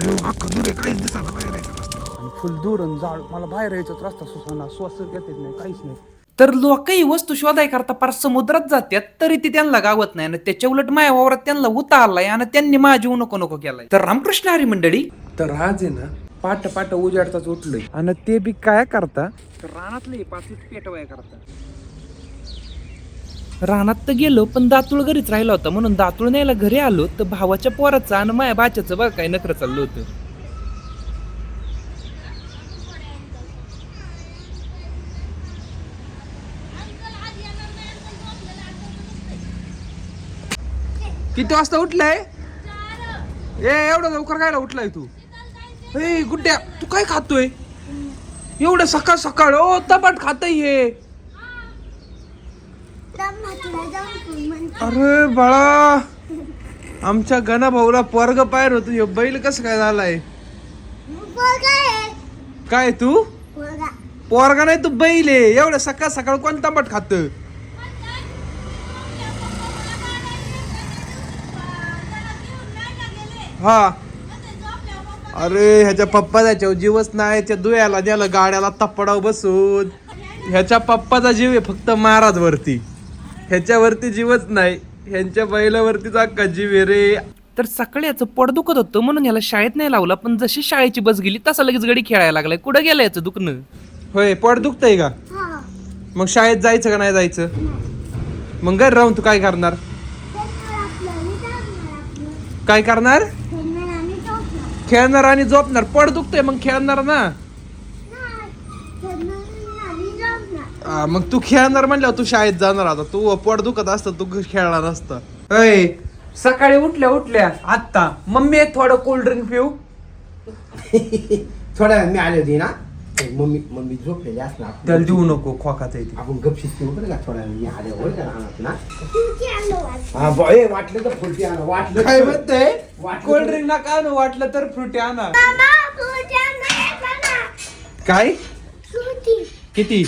आणि फुल दूर आणि जाळ. मला बाहेर यायचं रस्ता सुसाना श्वास घेत नाही काहीच नाही. तर लोकही वस्तू शोधाय करता पार समुद्रात जात्यात तरी ती त्यांना गावत नाही आणि त्याच्या उलट माया वावरात त्यांना उता आलाय आणि त्यांनी माझी नको नको केलाय. तर रामकृष्ण हरी मंडळी तर आज आहे ना पाट पाट उजाडताच उठलोय. आणि ते बी काय करता? तर रानातले पाचवीत पेटवाय करता. रानात तर गेलो पण दातुळ घरीच राहिला होता. म्हणून दातुळ न्यायला घरी आलो तर भावाच्या पोराचा आणि माया बाच्याचं बघा काय नखरं चाललं होतं. किती वाजता उठलाय? ए एवढं लवकर कायला उठलाय तू? ए गुड्ड्या तू काय खातोय? एवढं सकाळ सकाळ ओ तपाट खातय हे. अरे बाळा आमच्या गणा भाऊला पोरग पायर होतो. हे बैल कसं काय झालाय? काय तू? पोरगा नाही तू बैल आहे. एवढं सकाळ सकाळ कोण तंबाट खात? हा. अरे ह्याच्या पप्पाचा याच्यावर जीवच नाही. त्या दुयाला द्याला गाड्याला तपडाव बसून. ह्याच्या पप्पाचा जीव आहे फक्त महाराज वरती ह्याच्यावरती जीवच नाही. ह्यांच्या बैलावरतीच अख्खा जीव आहे रे. तर सकाळी याचं पोट दुखत होतं म्हणून याला शाळेत नाही लावला पण जशी शाळेची बस गेली तसा लगेच गडी खेळायला लागलाय. कुठं गेलं याचं दुखणं? होय पोट दुखतंय का? मग शाळेत जायचं का नाही जायचं? मग घरी राहून तू काय करणार? काय करणार? खेळणार आणि झोपणार. पड दुखतंय मग खेळणार ना. आ, मग तू खेळणार म्हणल्यावर तू शाळेत जाणार आता. तू पोट दुखत असत तू खेळणार असता. अय सकाळी उठल्या उठल्या आत्ता. मम्मी एक थोडं कोल्ड ड्रिंक पिऊ. थोड्या वेळ मी आले होते ना. तर मम्मी मम्मी झोपलेली असणार. त्याला देऊ नको खोकाचा येते आपण गपशीत पिऊ बरं का थोड्या वेळ मी आले होय का राहणार ना? हा ब- ए, वाटलं तर फुलटी आणा वाटलं काय तर- म्हणते? वाटलं कोल्ड ड्रिंक नका आणू वाटलं तर फ्रुटी आणा. काय? किती?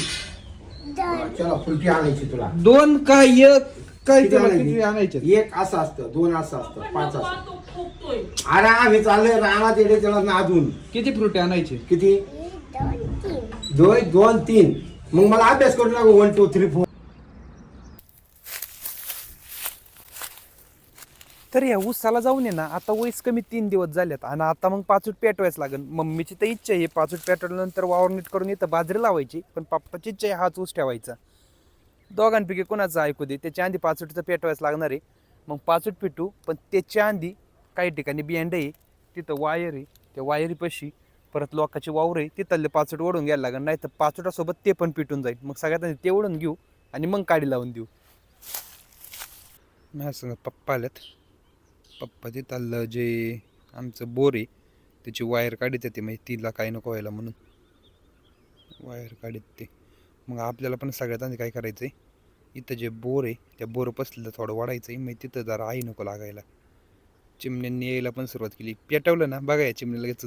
चला फुलटी आणायची तुला. दोन काय एक काय किती त्याला आणायची? किती आणायचे? एक असं असतं दोन असं असतं पाच असतं. अरे आम्ही चाललोय रानात येते त्याला नादून किती फ्रुटी आणायचे? किती? दोन दोन तीन. मग मला अभ्यास करू लागो वन टू थ्री फोर तर या ऊसाला जाऊन ये ना आता वयस कमी तीन दिवस झालेत आणि आता मग पाचूट पेटवायच लागेल मम्मीची तर इच्छा आहे पाचूट पेटवल्यानंतर वावर नीट करून इथं बाजरी लावायची पण पप्पाची इच्छा आहे हाच ऊस ठेवायचा. दोघांपैकी कोणाचं ऐकू दे. त्याच्या आधी पाचूटचं पेटवायचं लागणार आहे. मग पाचूट पिटू पण त्याच्या आधी काही ठिकाणी बियांड आहे. तिथं वायर आहे. त्या वायरीपाशी परत लोकाची वावर आहे. तिथले पाचूट ओढून घ्यायला लागणार नाही तर पाचोटासोबत ते पण पिटून जाईल. मग सगळ्यात आधी ते ओढून घेऊ आणि मग काडी लावून देऊ. नाही संग पप्पा आल्यात पप्पा ते चाललं जे आमचं बोर आहे त्याची वायर काढीत येते म्हणजे तिला काही नको व्हायला म्हणून. वायर काढीत ते मग आपल्याला पण सगळ्यात आधी काय करायचं आहे इथं जे बोर आहे त्या बोर पसलेलं थोडं वाढायचं आहे मग तिथं जरा आई नको लागायला. चिमण्यांनी यायला पण सुरुवात केली. पेटवलं ना बघा या चिमण्या लगेच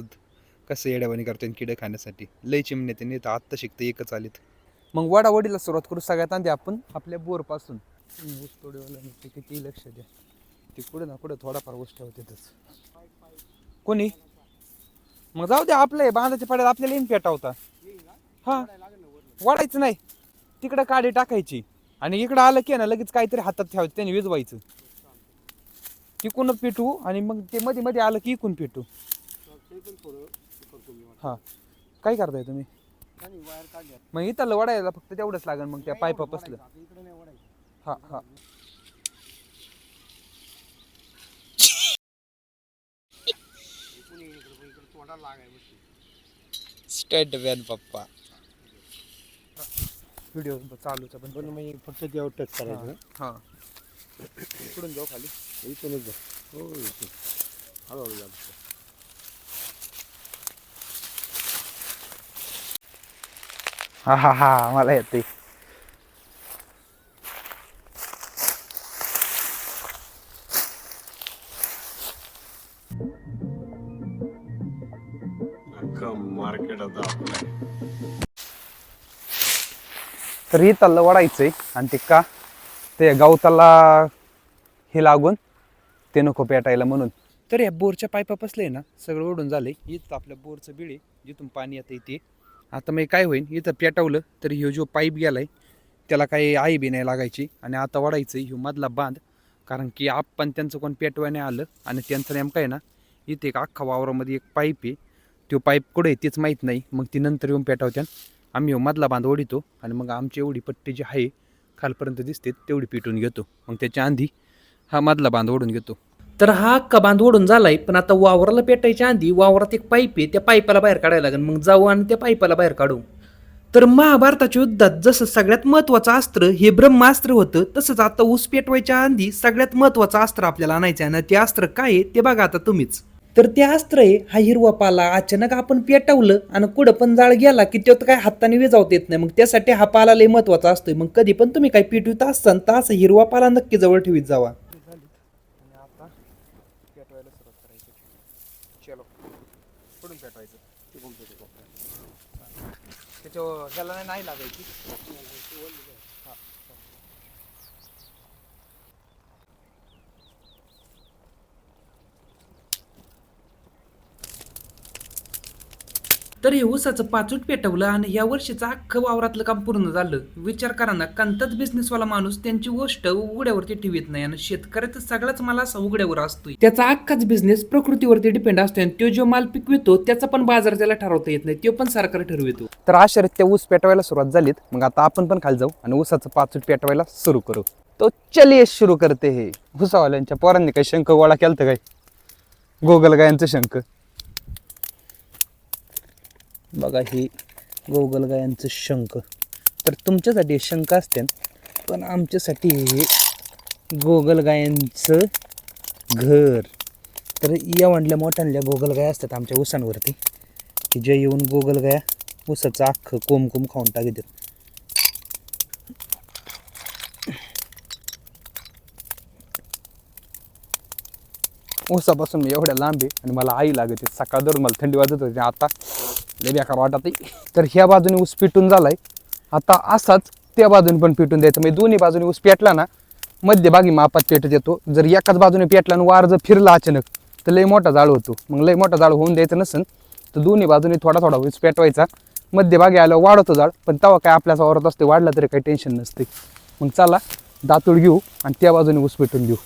कसं येड्यावानी करतो किडे खाण्यासाठी. लय चिमण्या त्यांनी तर आत्ता शिकतं एकच आलीत. मग वडावडीला सुरुवात करू. सगळ्यात आधी आपण आपल्या बोरपासून. ऊस तोडीवाला ते किती लक्ष द्या. ते कुठं ना कुठं थोडाफार गोष्ट होतेच कोणी? मग जाऊ द्या आपलं आहे बांधाच्या पाड्यात आपल्याला येईन पेटावता. हा. वाढायचं नाही. तिकडं काडी टाकायची. आणि इकडं आलं की ना लगेच काहीतरी हातात ठेवायचं त्याने विजवायचं. तिकून पेटू आणि मग ते मध्ये मध्ये आलं की इकून पेटू. हा. काय करताय तुम्ही? मग इथं वडायला फक्त तेवढंच लागेल मग त्या पायपा पसलं. हा हा. स्टेट वॅन पप्पा. व्हिडिओ चालूच पण पण मग फक्त तेवढं टच करायचं. हा पुढून जाऊ खाली. इथूनच जा. हो इथून. हळूहळू जा हा हा हा मला येते तर ही तल्ल आहे आणि ते का? ते गवताला हे लागून ते नको पेटायला म्हणून. तर या बोरच्या पायपा पसले ना सगळं ओढून आहे इथं आपल्या बोरचं बिळे जिथून पाणी येतं इथे आता मग काय होईल इथं पेटवलं तर ह्यो जो पाईप गेलाय त्याला काही आई बी नाही लागायची. आणि आता वाढायचं ह्यो मधला बांध. कारण की आपण त्यांचं कोण पेटवाने आलं. आणि त्यांचं नेमकं आहे ना इथे एक अख्खा वावरामध्ये एक पाईप आहे. तो पाईप कुठे आहे तेच माहीत नाही. मग ती नंतर येऊन पेटवत्यान. आम्ही मधला बांध ओढितो आणि मग आमची एवढी पट्टी जी आहे खालपर्यंत दिसते तेवढी पिटून घेतो. मग त्याच्या आंधी हा मधला बांध ओढून घेतो. तर हा हक्का बांध ओढून झालाय पण आता वावराला पेटायच्या आधी वावरात एक पाईप आहे त्या पाईपाला बाहेर काढायला लागेल. मग जाऊ आणि त्या पाईपाला बाहेर काढू. तर महाभारताच्या युद्धात जसं सगळ्यात महत्वाचं अस्त्र हे ब्रह्मास्त्र होतं तसंच आता ऊस पेटवायच्या आधी सगळ्यात महत्वाचं अस्त्र आपल्याला आणायचं आहे. आणि ते अस्त्र काय आहे ते बघा आता तुम्हीच. तर ते अस्त्र आहे हा हिरवा पाला अचानक आपण पेटवलं आणि कुठं पण जाळ गेला की तो काय हाताने विजावता येत नाही. मग त्यासाठी हा पाला लय महत्त्वाचा असतोय. मग कधी पण तुम्ही काय पेटवित असताल तर असं हिरवा पाला नक्की जवळ ठेवीत जावा. त्याच्या आता चलो त्याच्यावर ह्याला नाही लागायची. तर हे ऊसाचं पाचूट पेटवलं आणि या वर्षीचं अख्खं वावरातलं काम पूर्ण झालं. विचार करा ना कोणताच बिझनेसवाला माणूस त्यांची गोष्ट उघड्यावरती ठेवत नाही आणि शेतकऱ्याचा सगळाच माल असा उघड्यावर असतोय. त्याचा अख्खाच बिझनेस प्रकृतीवरती डिपेंड असतो आणि तो जो माल पिकवितो त्याचा पण बाजार त्याला ठरवता येत नाही तो पण सरकार ठरवितो. तर अशा रीत्या ऊस पेटवायला सुरुवात झालीत. मग आता आपण पण खाली जाऊ आणि ऊसाचं पाचूट पेटवायला सुरू करू. तो चलिये सुरू करते हे. भुसावाल्यांच्या पोरांनी काही शंख गोळा केलं काय? गोगल गायांचं शंख. बघा ही गोगलगायांचं शंख. तर तुमच्यासाठी हे शंख असते. पण आमच्यासाठी हे गोगलगायांचं घर. तर या म्हणल्या मोठ्यांल्या गोगलगाया असतात आमच्या उसांवरती. की जे येऊन गोगलगाया उसाचं ऊसाचं अख्खं कोमकुम खाऊन टाकतात. उसापासून मी एवढ्या लांब आहे आणि मला आई लागते. सकाळ धरून मला थंडी वाजत होती आता लय बेकार वाटत आहे. तर ह्या बाजूने ऊस पिटून झालाय. आता असाच त्या बाजूने पण पिटून द्यायचं. म्हणजे दोन्ही बाजूने ऊस पेटला ना मध्यभागी मापात पेटत येतो. जर एकाच बाजूने पेटला आणि वार जर फिरला अचानक तर लय मोठा जाळ होतो. मग लय मोठा जाळ होऊन द्यायचं नसेल तर दोन्ही बाजूने थोडा थोडा ऊस पेटवायचा. मध्यभागी आलं वाढवतो जाळ पण तेव्हा काय आपल्याच वावरत असते वाढला तरी काही टेन्शन नसते मग चला दातूड घेऊ आणि त्या बाजूने ऊस पेटून घेऊ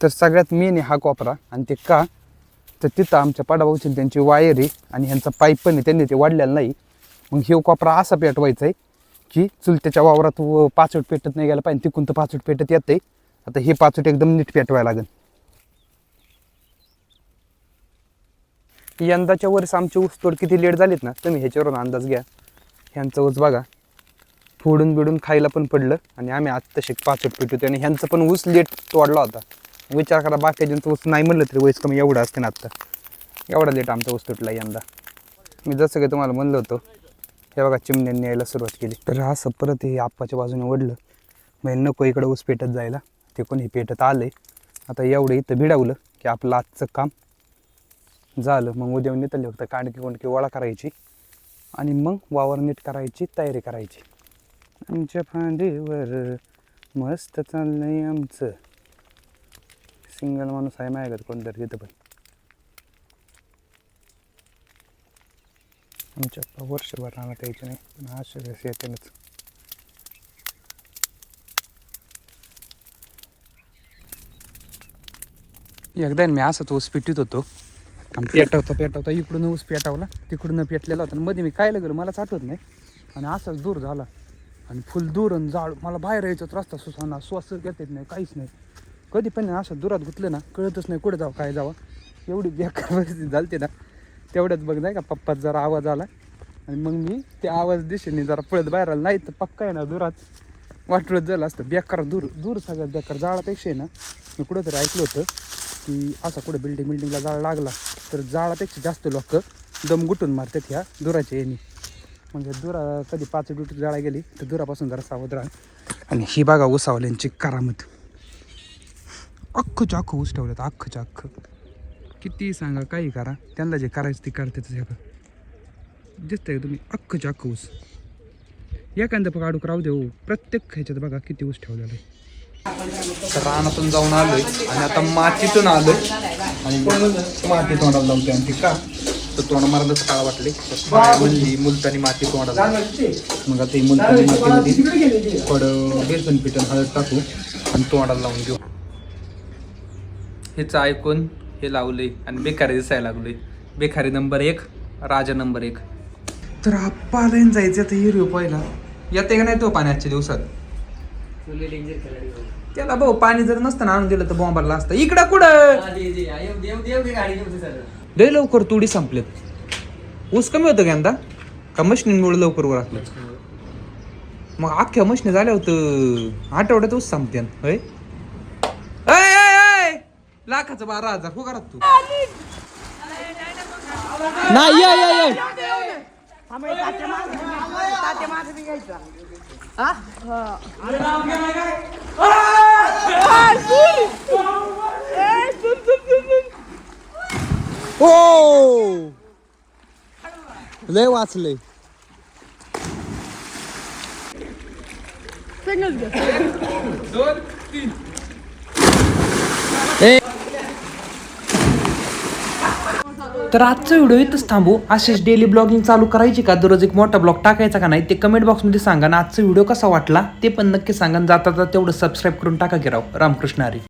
तर सगळ्यात मेन आहे हा कोपरा आणि ते का? तर तिथं आमच्या पाडाभाऊची त्यांची वायर आहे आणि ह्यांचा पाईप पण आहे त्यांनी ते वाढलेलं नाही. मग हे कोपरा असा पेटवायचा आहे की चुलत्याच्या वावरात व पाचवट पेटत नाही गेला पाहिजे तिकून तर पाचवट पेटत येत आहे आता हे पाचवट एकदम नीट पेटवायला लागेल. यंदाच्या वर्ष आमची ऊसतोड किती लेट झालीत ना तुम्ही ह्याच्यावरून अंदाज घ्या. ह्यांचं ऊस बघा. फोडून बिडून खायला पण पडलं आणि आम्ही आज तसे पाचवट पेटवतो आणि ह्यांचं पण ऊस लेट तोडला होता. विचार करा बाकीच्यांचं ऊस नाही म्हणलं तरी वयस कमी एवढं असते ना आत्ता एवढा लेट आमचा ऊस तुटला यंदा. मी जसं काही तुम्हाला म्हणलं होतं हे बघा चिमण्यांनी यायला सुरुवात केली. तर असं परत हे आप्पाच्या बाजूने ओढलं म्हणजे नको इकडं ऊस पेटत जायला. ते पण हे पेटत आलं. आता एवढं इथं भिडावलं की आपलं आजचं काम झालं. मग उद्या नेतले फक्त कांडकी कोंडकी गोळा करायची आणि मग वावर नीट करायची तयारी करायची. आमच्या फांदीवर मस्त चाललंय आमचं. सिंगल माणूस आहे माझ्याकडे कोणतरी तिथं पण. आमच्या वर्षभर राहण्यात यायचं नाही पण आज सगळ्याच येतेनच एकदा मी असंच ऊस पिटीत होतो. आणि पेटवता पेटवता. इकडून ऊस पेटावला तिकडून पेटलेला होता. आणि मध्ये मी काय गेलो मलाच आठवत नाही. आणि असाच दूर झाला. आणि फुल दूर आणि जाळ मला बाहेर यायचं रस्ता सुसाना श्वास घेता येत नाही काहीच नाही. कधी पण असं दुरात गुतलं ना कळतच नाही कुठे जावं काय जावं. एवढी बेकार परिस्थिती झालते ना तेवढ्याच बघ नाही का पप्पात जरा आवाज आला. आणि मग मी त्या आवाज दिशेने जरा पळत बाहेर आला. नाही तर पक्का आहे ना दुरात वाटवत झालं असतं बेकार दूर दूर सगळ्यात बेकार जाळापेक्षा आहे ना मी कुठंतरी ऐकलं होतं की असा कुठं बिल्डिंग बिल्डिंगला जाळ लागला तर जाळापेक्षा जास्त लोक दम गुटून मारतात ह्या दुराच्या येणी म्हणजे दुरा कधी पाच ड्युटी जाळा गेली तर दुरापासून जरा सावध राहा. आणि ही बागा उसावल्यांची करामत. अख्खच्या अख्खं ऊस ठेवलं अख्खच्या अख्खं किती सांगा काही करा. त्यांना जे करायचं ते करतातच ह्या दिसतंय का तुम्ही? अख्खच्या अख्खं ऊस एखादं पण काढू राहू दे हो प्रत्येक ह्याच्यात बघा किती ऊस ठेवलेला आहे. तर रानातून जाऊन आलोय आणि आता मातीतून आलोय. आणि माती तोंडाला लावते आणखी का? तर तोंड मारायलाच काळ वाटले म्हणली मुलतानी माती तोंडाला. मग आता ही मुलतानी मातीमध्ये थोडं बेसन पिठन हळद टाकू आणि तोंडाला लावून घेऊ. हेच ऐकून हे लावले आणि बेकारी दिसायला लागलोय बेकारी नंबर एक राजा नंबर एक. तर आप्पाला जायचं आता हिरवी पहिला येते का नाही तो पाण्याच्या दिवसात? त्याला भाऊ पाणी जर नसतं ना आणून दिलं तर बॉम्बाला असतं. इकडं कुठं? लय लवकर तुडी संपलेत. ऊस कमी होतं का यंदा? का मशिनीमुळे लवकर वर असलं मग अख्ख्या मशिनी झाल्या होतं आठवड्यात ऊस संपते होय! लाखाचं बारा हजार. हो करा तू. नाही ये, ये, ये. ओ लय वाचलंय. तर आजचा व्हिडिओ इथंच थांबू. असेच डेली ब्लॉगिंग चालू करायची का? दररोज एक मोठा ब्लॉग टाकायचा का नाही? ते कमेंट बॉक्समध्ये सांगा ना आजचा व्हिडिओ कसा वाटला ते पण नक्की सांगा जाता जाता तेवढं सबस्क्राईब करून टाका की राव. रामकृष्ण हरी.